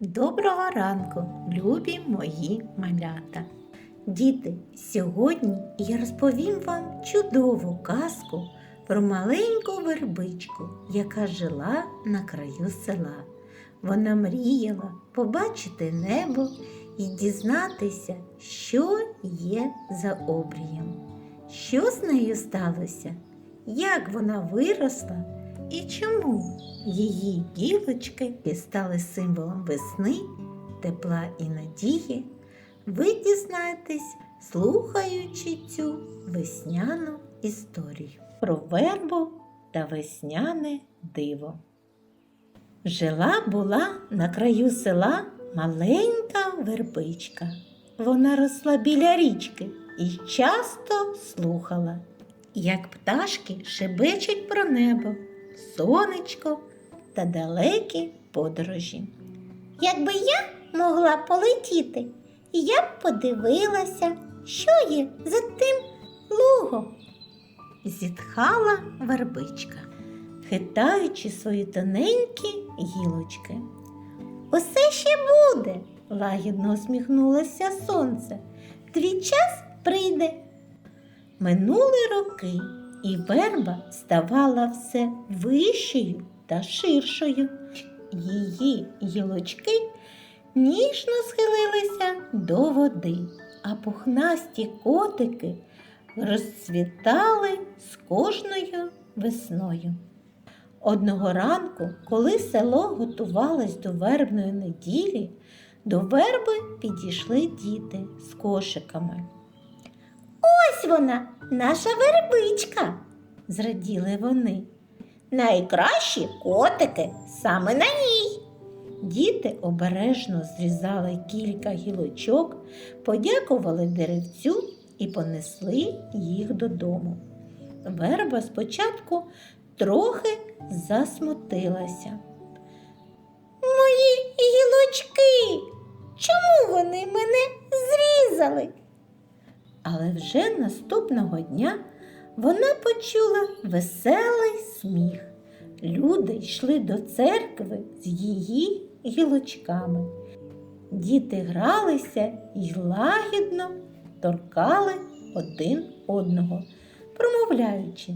Доброго ранку, любі мої малята. Діти, сьогодні я розповім вам чудову казку про маленьку вербичку, яка жила на краю села. Вона мріяла побачити небо і дізнатися, що є за обрієм. Що з нею сталося? Як вона виросла і чому її гілочки стали символом весни, тепла і надії? Ви дізнаєтесь, слухаючи цю весняну історію про вербу та весняне диво. Жила була на краю села маленька вербичка. Вона росла біля річки і часто слухала, як пташки шебечуть про небо, сонечко та далекі подорожі. Якби я могла полетіти, я б подивилася, що є за тим лугом. Зітхала вербичка, хитаючи свої тоненькі гілочки. Усе ще буде, лагідно усміхнулося сонце. Твій час прийде. Минули роки, і верба ставала все вищою та ширшою. Її гілочки ніжно схилилися до води, а пухнасті котики розцвітали з кожною весною. Одного ранку, коли село готувалось до вербної неділі, до верби підійшли діти з кошиками. Ось вона, наша вербичка, зраділи вони. Найкращі котики саме на ній. Діти обережно зрізали кілька гілочок, подякували деревцю і понесли їх додому. Верба спочатку трохи засмутилася. Мої гілочки, чому вони мене зрізали? Але вже наступного дня вона почула веселий сміх. Люди йшли до церкви з її гілочками. Діти гралися й лагідно торкали один одного, промовляючи.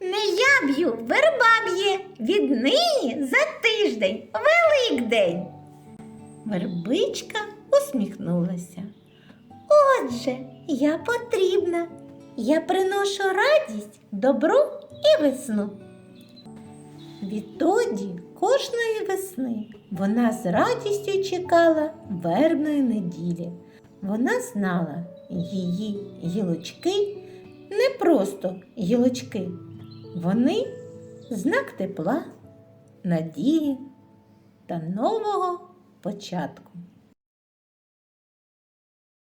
Не я б'ю, верба б'є віднині за тиждень, Великдень. Вербичка усміхнулася. Отже, я потрібна. Я приношу радість, добро і весну. Відтоді кожної весни вона з радістю чекала вербної неділі. Вона знала, її гілочки не просто гілочки, вони знак тепла, надії та нового початку.